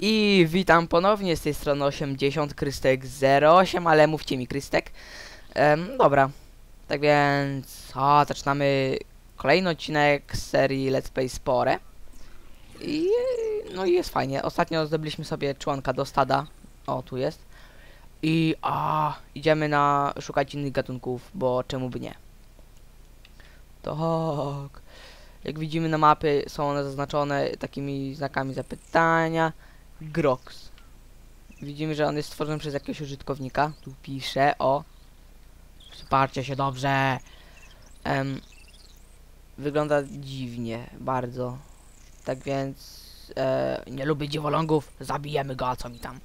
I witam ponownie z tej strony 80 Krystek 08, ale mówcie mi Krystek. Em, dobra, tak więc o, zaczynamy kolejny odcinek z serii Let's Play Spore. I no i jest fajnie. Ostatnio zdobyliśmy sobie członka do stada. O, tu jest. I a, idziemy na szukać innych gatunków, bo czemu by nie? Tak. Jak widzimy na mapie są one zaznaczone takimi znakami zapytania. Grox. Widzimy, że on jest stworzony przez jakiegoś użytkownika. Tu pisze o. Wsparcie się dobrze. Em, wygląda dziwnie, bardzo. Tak więc e, nie lubię dziwolągów. Zabijemy go, a co mi tam?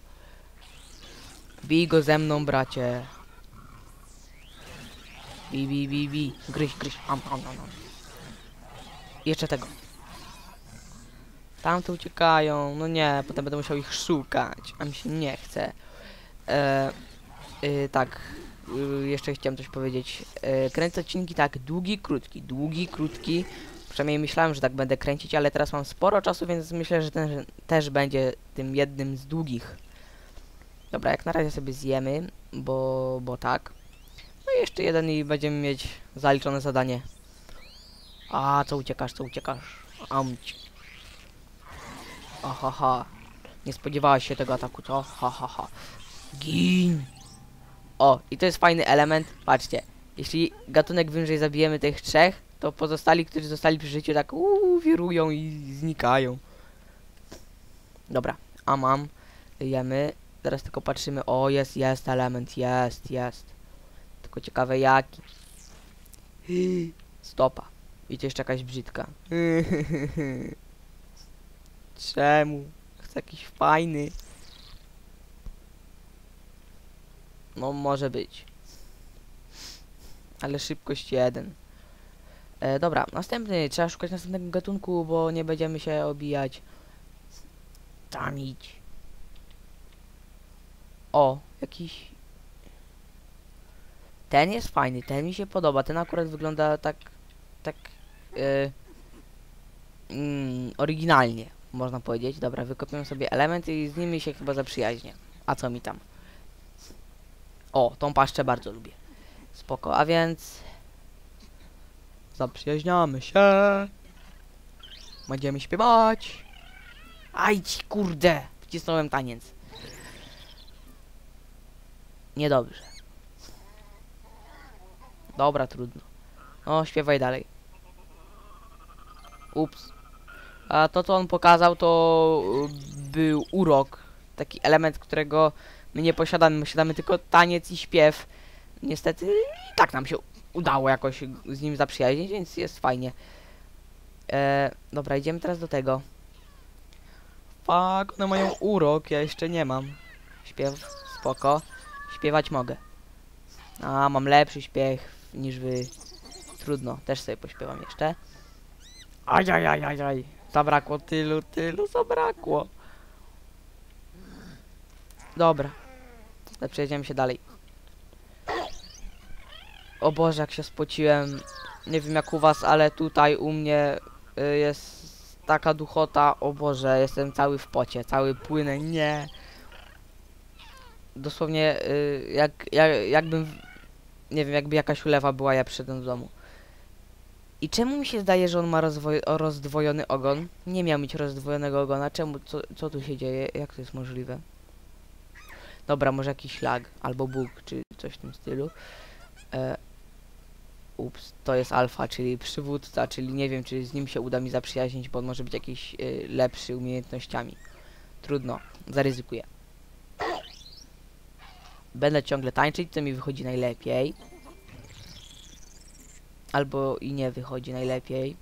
Bij go ze mną, bracie. Bi, bi, bi, bi. Gryź, gryź. Am, am, am, am. Jeszcze tego. Tamte uciekają. No nie, potem będę musiał ich szukać. A mi się nie chce. E, y, tak. Y, jeszcze chciałem coś powiedzieć. E, kręcę odcinki tak. Długi, krótki. Długi, krótki. Przynajmniej myślałem, że tak będę kręcić, ale teraz mam sporo czasu, więc myślę, że ten też będzie tym jednym z długich. Dobra, jak na razie sobie zjemy, bo, bo tak. No i jeszcze jeden i będziemy mieć zaliczone zadanie. A, co uciekasz, co uciekasz? Amć. Aha, ha. Nie spodziewałaś się tego ataku, co? Ha, ha, ha. Gin! O, i to jest fajny element. Patrzcie, jeśli gatunek wyżej zabijemy tych trzech, to pozostali, którzy zostali przy życiu, tak uuu, wirują i znikają. Dobra, a mam. Jemy. Teraz tylko patrzymy. O, jest, jest element, jest, jest. Tylko ciekawe jaki. Stopa. I to jeszcze jakaś brzydka. Czemu? Chcę jakiś fajny. No może być. Ale szybkość jeden. E, dobra, następny. Trzeba szukać następnego gatunku, bo nie będziemy się obijać. Tam idź. O, jakiś... Ten jest fajny, ten mi się podoba. Ten akurat wygląda tak... Tak... E, mm, oryginalnie, można powiedzieć. Dobra, wykopiemy sobie elementy i z nimi się chyba zaprzyjaźnię. A co mi tam? O, tą paszczę bardzo lubię. Spoko, a więc... Zaprzyjaźniamy się. Będziemy śpiewać. Aj ci kurde! Wcisnąłem taniec. Niedobrze. Dobra, trudno. No, śpiewaj dalej. Ups. A to, co on pokazał, to y, był urok. Taki element, którego my nie posiadamy. My posiadamy tylko taniec i śpiew. Niestety i tak nam się udało jakoś z nim zaprzyjaźnić, więc jest fajnie. E, dobra, idziemy teraz do tego. Fuck, one mają urok, ja jeszcze nie mam. Śpiew, spoko. Śpiewać mogę. A, mam lepszy śpiew niż wy. Trudno, też sobie pośpiewam jeszcze. Ajajajajaj. Zabrakło tylu, tylu, zabrakło. Dobra. Przejedziemy się dalej. O Boże, jak się spociłem. Nie wiem jak u was, ale tutaj u mnie y, jest taka duchota. O Boże, jestem cały w pocie, cały płynę. Nie. Dosłownie y, jak, jak, jakbym... Nie wiem, jakby jakaś ulewa była, ja przyszedłem do domu. I czemu mi się zdaje, że on ma rozdwojony ogon? Nie miał mieć rozdwojonego ogona. Czemu? Co, co tu się dzieje? Jak to jest możliwe? Dobra, może jakiś lag, albo bóg, czy coś w tym stylu. E, ups, to jest alfa, czyli przywódca, czyli nie wiem, czy z nim się uda mi zaprzyjaźnić, bo on może być jakiś y, lepszy umiejętnościami. Trudno, zaryzykuję. Będę ciągle tańczyć, to mi wychodzi najlepiej. Albo i nie wychodzi najlepiej.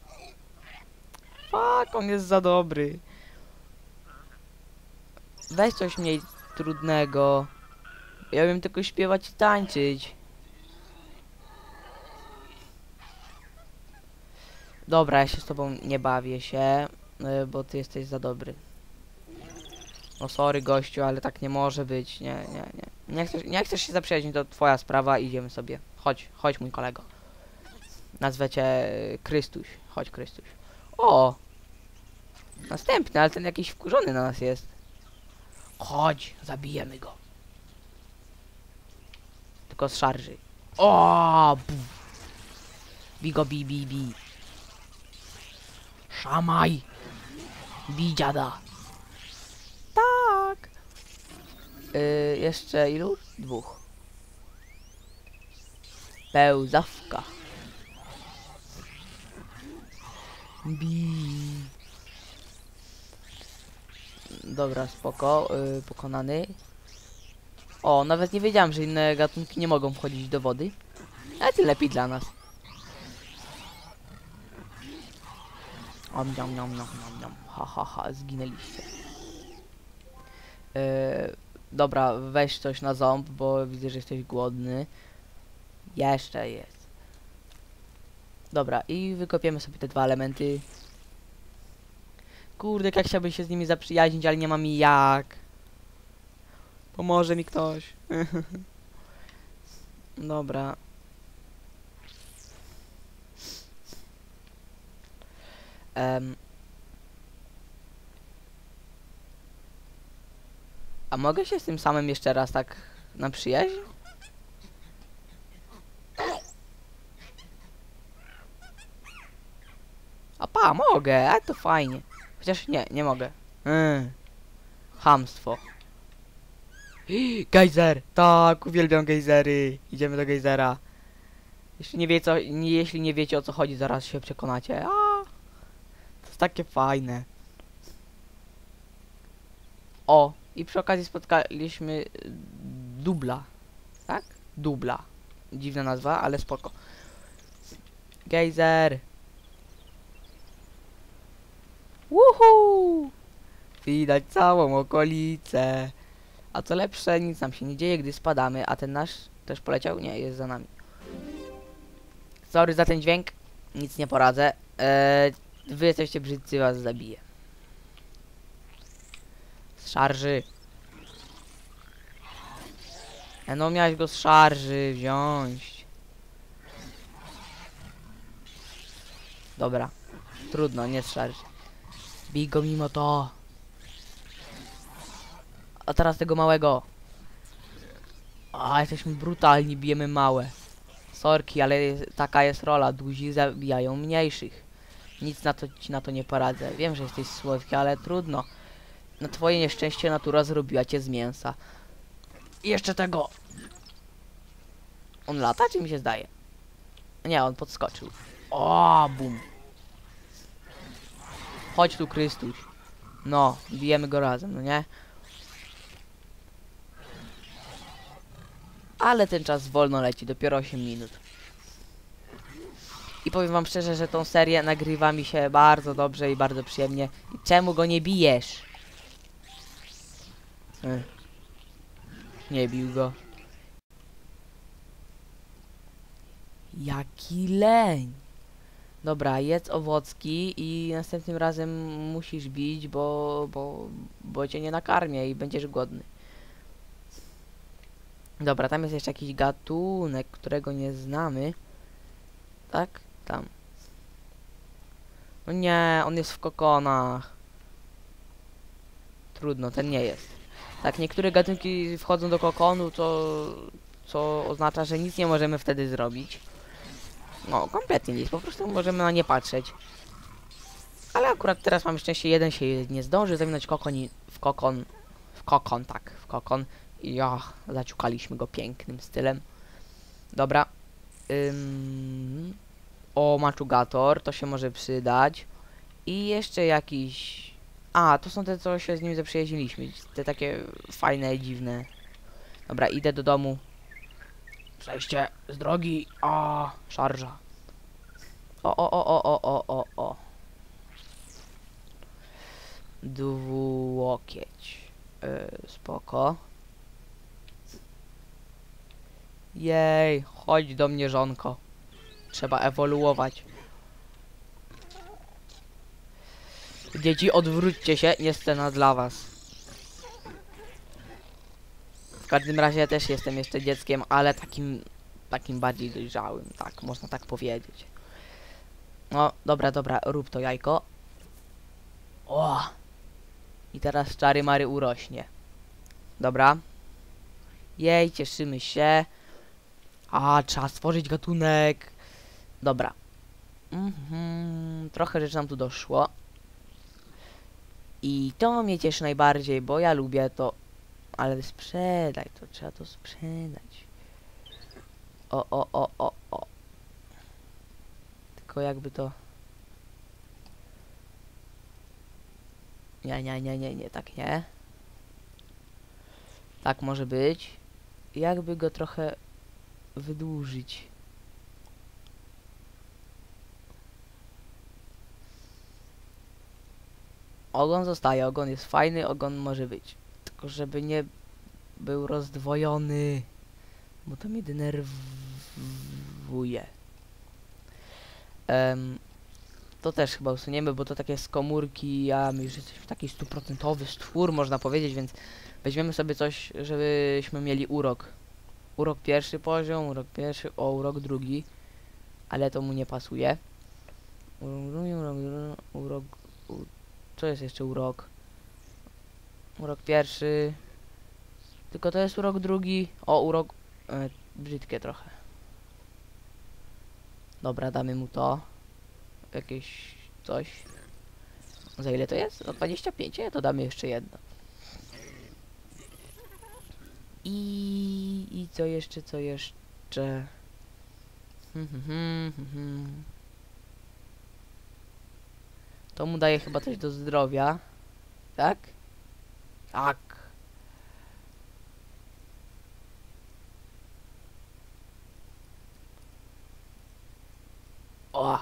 Fuck, on jest za dobry. Weź coś mniej trudnego. Ja wiem tylko śpiewać i tańczyć. Dobra, ja się z tobą nie bawię się, y, bo ty jesteś za dobry. No sorry gościu, ale tak nie może być. Nie, nie, nie. Nie chcesz, nie chcesz się zaprzyjaźnić, to twoja sprawa, idziemy sobie. Chodź, chodź mój kolego. Nazwę cię Krystuś. Chodź Krystuś. O! Następny, ale ten jakiś wkurzony na nas jest. Chodź, zabijemy go. Tylko z szarży. O! buf. Bij go, bij, bij, bij. Szamaj! Bij dziada. Tak! Y, jeszcze ilu? Dwóch. Pełzawka. Bij. Dobra, spoko, y, pokonany. O, nawet nie wiedziałem, że inne gatunki nie mogą wchodzić do wody. Ale tym lepiej dla nas. Om, niam, niam, niam, niam, niam. Ha, ha, ha, zginęliście. Yy, dobra, weź coś na ząb, bo widzę, że jesteś głodny. Jeszcze jest. Dobra, i wykopiemy sobie te dwa elementy. Kurde, jak chciałbym się z nimi zaprzyjaźnić, ale nie mam jak. Pomoże mi ktoś. Dobra. Em. A mogę się z tym samym jeszcze raz tak na przyjaźń? A pa, mogę, a to fajnie. Chociaż nie, nie mogę. Yy. Hamstwo. Gejzer! Tak, uwielbiam gejzery. Idziemy do gejzera. Jeśli nie, wie co, nie, jeśli nie wiecie o co chodzi, zaraz się przekonacie. A, to jest takie fajne. O, i przy okazji spotkaliśmy y, dubla. Tak? Dubla. Dziwna nazwa, ale spoko. Gejzer! Woohoo! Widać całą okolicę. A co lepsze, nic nam się nie dzieje, gdy spadamy, a ten nasz też poleciał? Nie, jest za nami. Sorry za ten dźwięk, nic nie poradzę. Eee, wy jesteście brzydcy, was zabiję. Z szarży. E no, miałeś go z szarży wziąć. Dobra. Trudno, nie z szarży. Bij go mimo to. A teraz tego małego. A, jesteśmy brutalni, bijemy małe. Sorki, ale taka jest rola. Duzi zabijają mniejszych. Nic na to ci na to nie poradzę. Wiem, że jesteś słodki, ale trudno. Na twoje nieszczęście natura zrobiła cię z mięsa. I jeszcze tego. On lata, czy mi się zdaje? Nie, on podskoczył. O, bum. Chodź tu, Krystuś. No, bijemy go razem, no nie? Ale ten czas wolno leci, dopiero 8 minut. I powiem wam szczerze, że tą serię nagrywa mi się bardzo dobrze i bardzo przyjemnie. Czemu go nie bijesz? Ech. Nie bił go. Jaki leń. Dobra, jedz owocki i następnym razem musisz bić, bo, bo, bo cię nie nakarmię i będziesz głodny. Dobra, tam jest jeszcze jakiś gatunek, którego nie znamy. Tak? Tam. No nie, on jest w kokonach. Trudno, ten nie jest. Tak, niektóre gatunki wchodzą do kokonu, co, co oznacza, że nic nie możemy wtedy zrobić. No, kompletnie nic, po prostu możemy na nie patrzeć. Ale akurat teraz mam szczęście, jeden się nie zdąży zamieniać kokon w kokon. W kokon, tak, w kokon. I ja, zaciukaliśmy go pięknym stylem. Dobra. Ym, o, maczugator, to się może przydać. I jeszcze jakiś... A, to są te, co się z nim zaprzyjaźniliśmy. Te takie fajne, dziwne. Dobra, idę do domu. Przejście z drogi. O, szarża. O, o, o, o, o, o, o, o. Dwułokieć. Yy, spoko. Jej, chodź do mnie, żonko. Trzeba ewoluować. Dzieci, odwróćcie się, nie scena dla was. W każdym razie ja też jestem jeszcze dzieckiem, ale takim, takim bardziej dojrzałym, tak, można tak powiedzieć. No, dobra, dobra, rób to jajko. O! I teraz czary mary urośnie. Dobra. Jej, cieszymy się. A, trzeba stworzyć gatunek. Dobra. Mhm, trochę rzeczy nam tu doszło. I to mnie cieszy najbardziej, bo ja lubię to. Ale sprzedaj to, trzeba to sprzedać. O, o, o, o, o. Tylko jakby to... Nie, nie, nie, nie, nie, tak nie. Tak może być. Jakby go trochę wydłużyć. Ogon zostaje, ogon jest fajny, ogon może być. Tylko żeby nie był rozdwojony, bo to mnie denerwuje. Em, to też chyba usuniemy, bo to takie z komórki, a my już jesteśmy taki stuprocentowy stwór, można powiedzieć, więc weźmiemy sobie coś, żebyśmy mieli urok. Urok pierwszy poziom, urok pierwszy, o, urok drugi, ale to mu nie pasuje. Urok urok, urok, urok co jest jeszcze urok? Urok pierwszy. Tylko to jest urok drugi. O, urok... E, brzydkie trochę. Dobra, damy mu to. Jakieś coś. Za ile to jest? O 25? Nie, to damy jeszcze jedno. I, I co jeszcze, co jeszcze? Hmm, hmm, hmm. To mu daje chyba coś do zdrowia. Tak? Tak. O!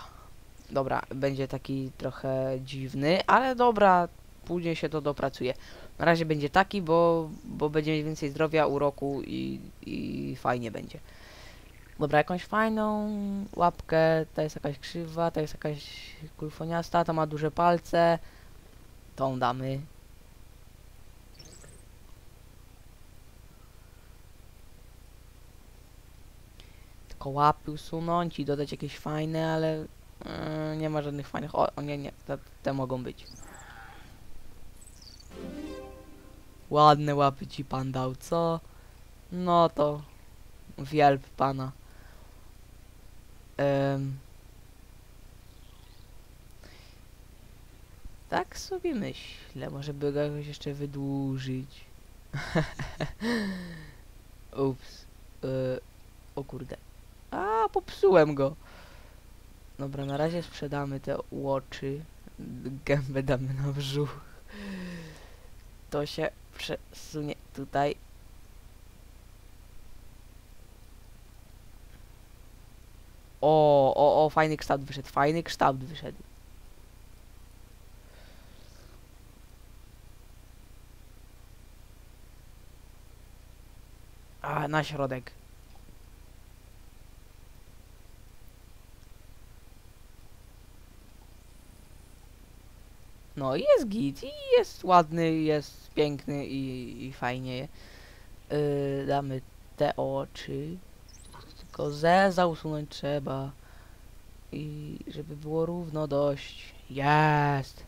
Dobra, będzie taki trochę dziwny, ale dobra, później się to dopracuje. Na razie będzie taki, bo, bo będzie mieć więcej zdrowia, uroku i, i fajnie będzie. Dobra, jakąś fajną łapkę, ta jest jakaś krzywa, ta jest jakaś kulfoniasta, ta ma duże palce. Tą damy. Tylko łapy usunąć i dodać jakieś fajne, ale yy, nie ma żadnych fajnych. O, o nie, nie, te, te mogą być. Ładne łapy ci pan dał, co? No to wielb pana. Um, tak sobie myślę, może by go jakoś jeszcze wydłużyć. Ups. Y, o kurde. A, popsułem go. Dobra, na razie sprzedamy te łoczy. Gębę damy na brzuch. To się przesunie tutaj. O, o, o, fajny kształt wyszedł, fajny kształt wyszedł. A, na środek. No i jest git, i jest ładny, jest piękny i, i fajnie. Yy, damy te oczy. Tylko zeza usunąć trzeba. I żeby było równo dość. Jest!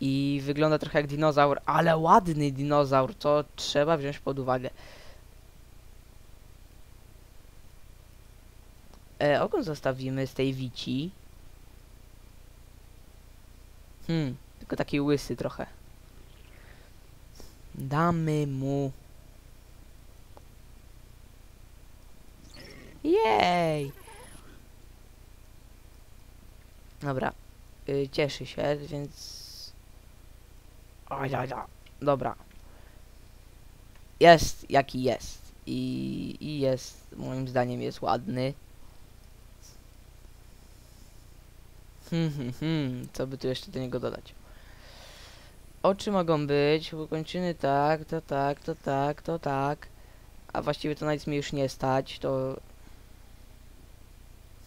I wygląda trochę jak dinozaur, ale ładny dinozaur, co trzeba wziąć pod uwagę. E, ogon zostawimy z tej wici. Hmm, tylko taki łysy trochę. Damy mu Jej! Dobra. Y, cieszy się, więc... Oj. Dobra. Jest jaki jest. I, I jest, moim zdaniem jest ładny. Hmm, hmm, hmm. Co by tu jeszcze do niego dodać? Oczy mogą być, kończyny tak, to tak, to tak, to tak. A właściwie to nic mi już nie stać, to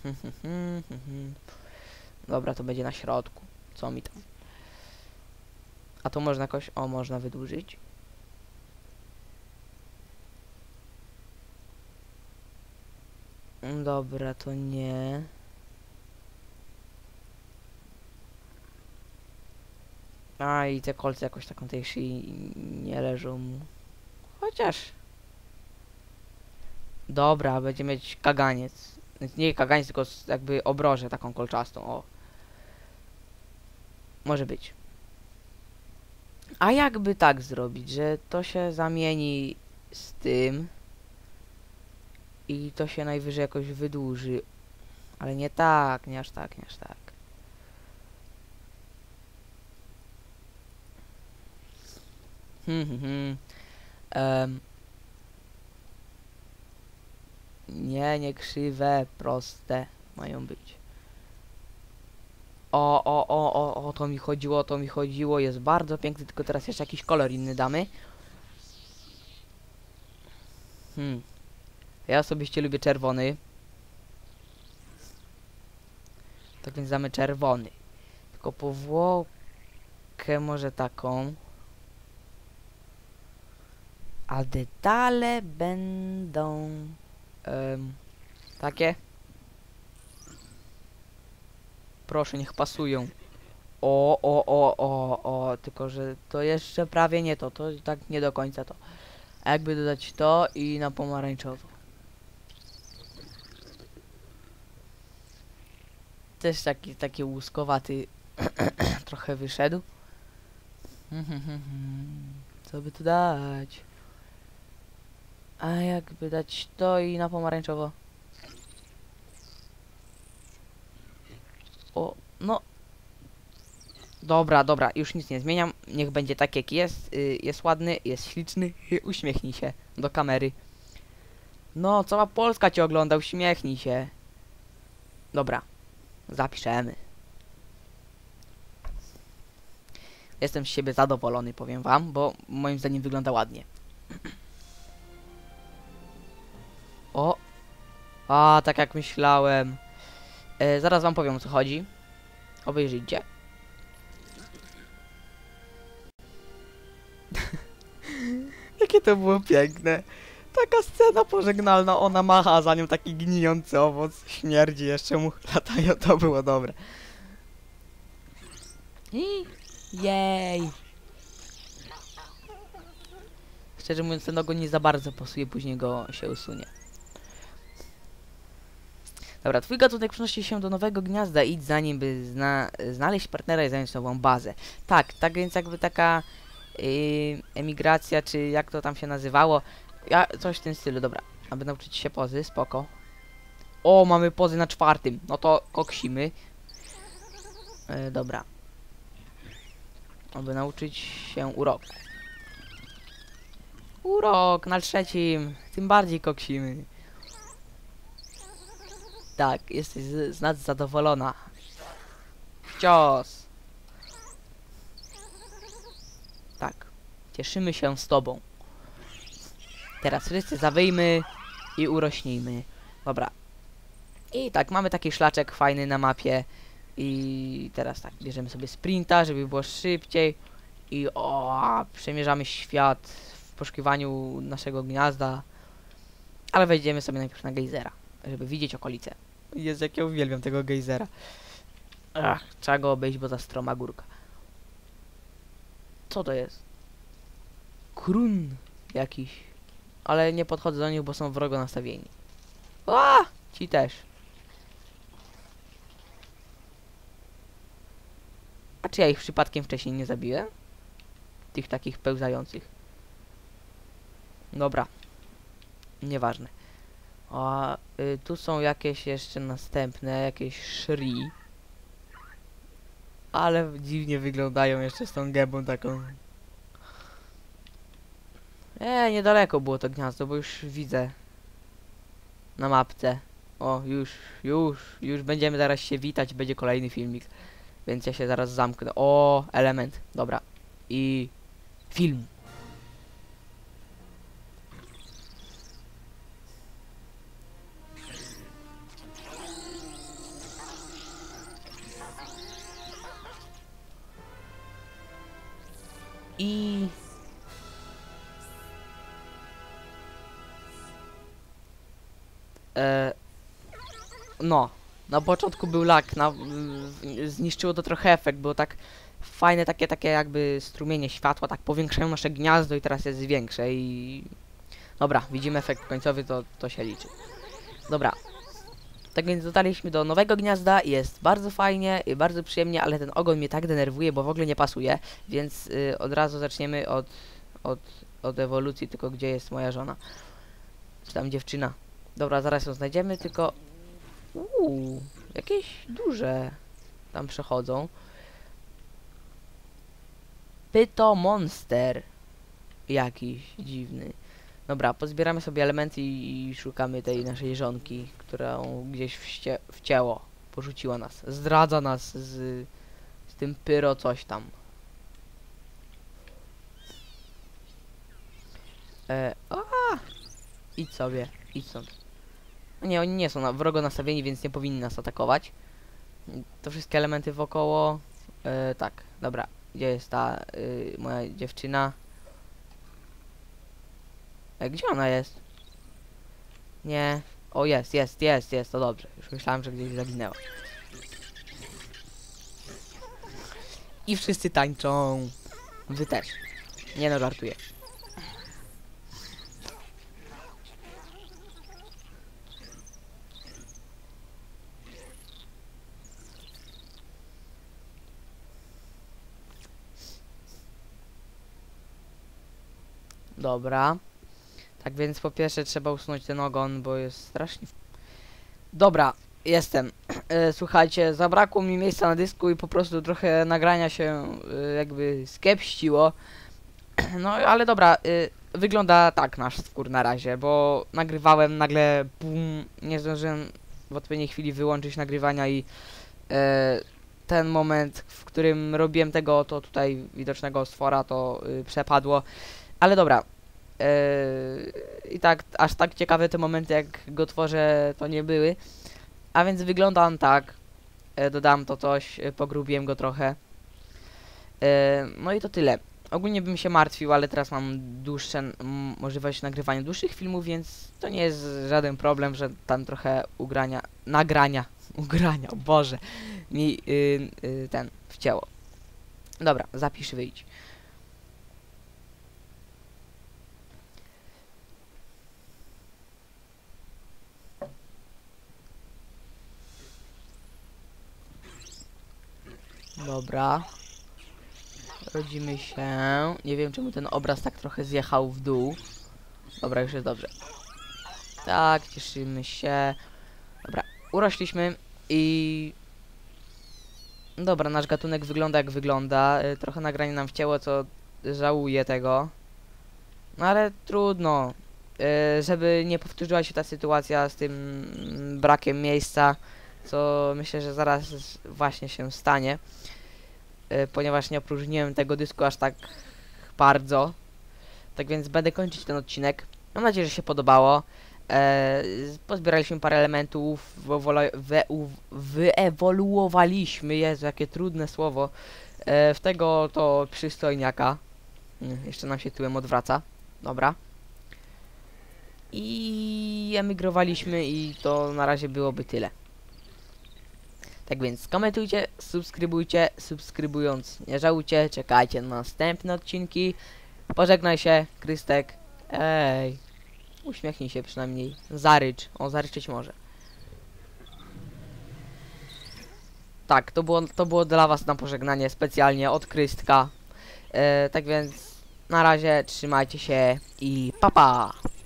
Dobra, to będzie na środku. Co mi tam? A to można jakoś... O, można wydłużyć. Dobra, to nie. A i te kolce jakoś taką tej szyi nie leżą mu. Chociaż... Dobra, będzie mieć kaganiec. Nie kaganiec, tylko jakby obrożę taką kolczastą, o. Może być. A jakby tak zrobić, że to się zamieni z tym i to się najwyżej jakoś wydłuży. Ale nie tak, nie aż tak, nie aż tak. Hmm, hmm, hmm. Em. Nie, nie krzywe, proste mają być. O, o, o, o, o, to mi chodziło, o to mi chodziło, jest bardzo piękny, tylko teraz jeszcze jakiś kolor inny damy. Hmm. Ja osobiście lubię czerwony. Tak więc damy czerwony. Tylko powłokę może taką. A detale będą em, takie. Proszę, niech pasują. O, o, o, o, o, tylko że to jeszcze prawie nie to, to tak nie do końca to. A jakby dodać to i na pomarańczowo. Też taki, taki łuskowaty trochę wyszedł. Co by tu dać? A jakby dać to i na pomarańczowo? O, no. Dobra, dobra, już nic nie zmieniam. Niech będzie tak jak jest. Y, jest ładny, jest śliczny. Uśmiechnij się do kamery. No, cała Polska cię ogląda, uśmiechnij się. Dobra, zapiszemy. Jestem z siebie zadowolony, powiem wam, bo moim zdaniem wygląda ładnie. A, tak jak myślałem. E, zaraz wam powiem o co chodzi. Obejrzyjcie. Jakie to było piękne. Taka scena pożegnalna, ona macha, a za nią taki gnijący owoc. Śmierdzi jeszcze mu latają, to było dobre. I jej. Szczerze mówiąc, ten ogon nie za bardzo pasuje, później go się usunie. Dobra, twój gatunek przenosi się do nowego gniazda. Idź za nim, by zna znaleźć partnera i zająć nową bazę. Tak, tak więc jakby taka yy, emigracja, czy jak to tam się nazywało. Ja, coś w tym stylu, dobra. Aby nauczyć się pozy, spoko. O, mamy pozy na czwartym. No to koksimy. Yy, dobra. Aby nauczyć się uroku. Urok na trzecim. Tym bardziej koksimy. Tak, jesteś z, nas zadowolona. Cios. Tak. Cieszymy się z tobą. Teraz wszyscy zawyjmy i urośnijmy. Dobra. I tak, mamy taki szlaczek fajny na mapie. I teraz tak, bierzemy sobie sprinta, żeby było szybciej. I o, przemierzamy świat w poszukiwaniu naszego gniazda. Ale wejdziemy sobie najpierw na gejzera, żeby widzieć okolice. Jest jak ja uwielbiam tego gejzera. Ach, trzeba go obejść, bo za stroma górka. Co to jest? Krun jakiś. Ale nie podchodzę do nich, bo są wrogo nastawieni. A! Ci też. A czy ja ich przypadkiem wcześniej nie zabiłem? Tych takich pełzających. Dobra. Nieważne. A y, tu są jakieś jeszcze następne, jakieś shri. Ale dziwnie wyglądają jeszcze z tą gębą taką. E, niedaleko było to gniazdo, bo już widzę. Na mapce. O, już, już, już będziemy zaraz się witać, będzie kolejny filmik. Więc ja się zaraz zamknę. O, element, dobra. I film. No, na początku był lak, na, zniszczyło to trochę efekt, bo tak fajne takie, takie jakby strumienie światła, tak powiększają nasze gniazdo i teraz jest większe i... Dobra, widzimy efekt końcowy, to, to się liczy. Dobra. Tak więc dotarliśmy do nowego gniazda, jest bardzo fajnie i bardzo przyjemnie, ale ten ogon mnie tak denerwuje, bo w ogóle nie pasuje, więc y, od razu zaczniemy od, od, od ewolucji, tylko gdzie jest moja żona. Czy tam dziewczyna. Dobra, zaraz ją znajdziemy, tylko... Uuu, jakieś duże tam przechodzą. Pyto Monster. Jakiś dziwny. Dobra, pozbieramy sobie elementy i, szukamy tej naszej żonki, którą gdzieś wście, wcięło. Porzuciła nas. Zdradza nas z, z tym pyro coś tam. E, a! Idź sobie, idź stąd. Nie, oni nie są na, wrogo nastawieni, więc nie powinni nas atakować. To wszystkie elementy wokoło. E, tak, dobra. Gdzie jest ta y, moja dziewczyna? E, gdzie ona jest? Nie. O, jest, jest, jest, jest, to dobrze. Już myślałem, że gdzieś zaginęła. I wszyscy tańczą. Wy też. Nie no, żartuję. Dobra. Tak więc po pierwsze trzeba usunąć ten ogon, bo jest strasznie... Dobra, jestem. E, słuchajcie, zabrakło mi miejsca na dysku i po prostu trochę nagrania się e, jakby skepściło. No ale dobra, e, wygląda tak nasz skór na razie, bo nagrywałem nagle bum, nie zdążyłem w odpowiedniej chwili wyłączyć nagrywania i e, ten moment, w którym robiłem tego to tutaj widocznego stwora, to y, przepadło. Ale dobra. Yy, I tak, aż tak ciekawe te momenty, jak go tworzę, to nie były. A więc wygląda on tak. E, dodam to coś, e, pogrubiłem go trochę. No i to tyle. Ogólnie bym się martwił, ale teraz mam dłuższe możliwość nagrywania dłuższych filmów, więc to nie jest żaden problem, że tam trochę ugrania, nagrania, ugrania, Boże, mi y, y, ten wcięło. Dobra, zapisz wyjdź. Dobra. Rodzimy się. Nie wiem czemu ten obraz tak trochę zjechał w dół. Dobra, już jest dobrze. Tak, cieszymy się. Dobra, urośliśmy i... Dobra, nasz gatunek wygląda jak wygląda. Y, Trochę nagranie nam wcięło, co żałuję tego. No ale trudno. Y, Żeby nie powtórzyła się ta sytuacja z tym mm, brakiem miejsca, co myślę, że zaraz właśnie się stanie. Y, Ponieważ nie opróżniłem tego dysku aż tak bardzo. Tak więc będę kończyć ten odcinek. Mam nadzieję, że się podobało. E, pozbieraliśmy parę elementów, wyewoluowaliśmy, Jezu, jakie trudne słowo, e, w tego to przystojniaka. Jeszcze nam się tyłem odwraca. Dobra. I emigrowaliśmy i to na razie byłoby tyle. Tak więc komentujcie, subskrybujcie, subskrybując nie żałujcie, czekajcie na następne odcinki. Pożegnaj się, Krystek. Ej. Uśmiechnij się przynajmniej. Zarycz. On zaryczeć może. Tak, to było, to było dla was na pożegnanie specjalnie od Krystka. E, tak więc na razie trzymajcie się i papa! Pa.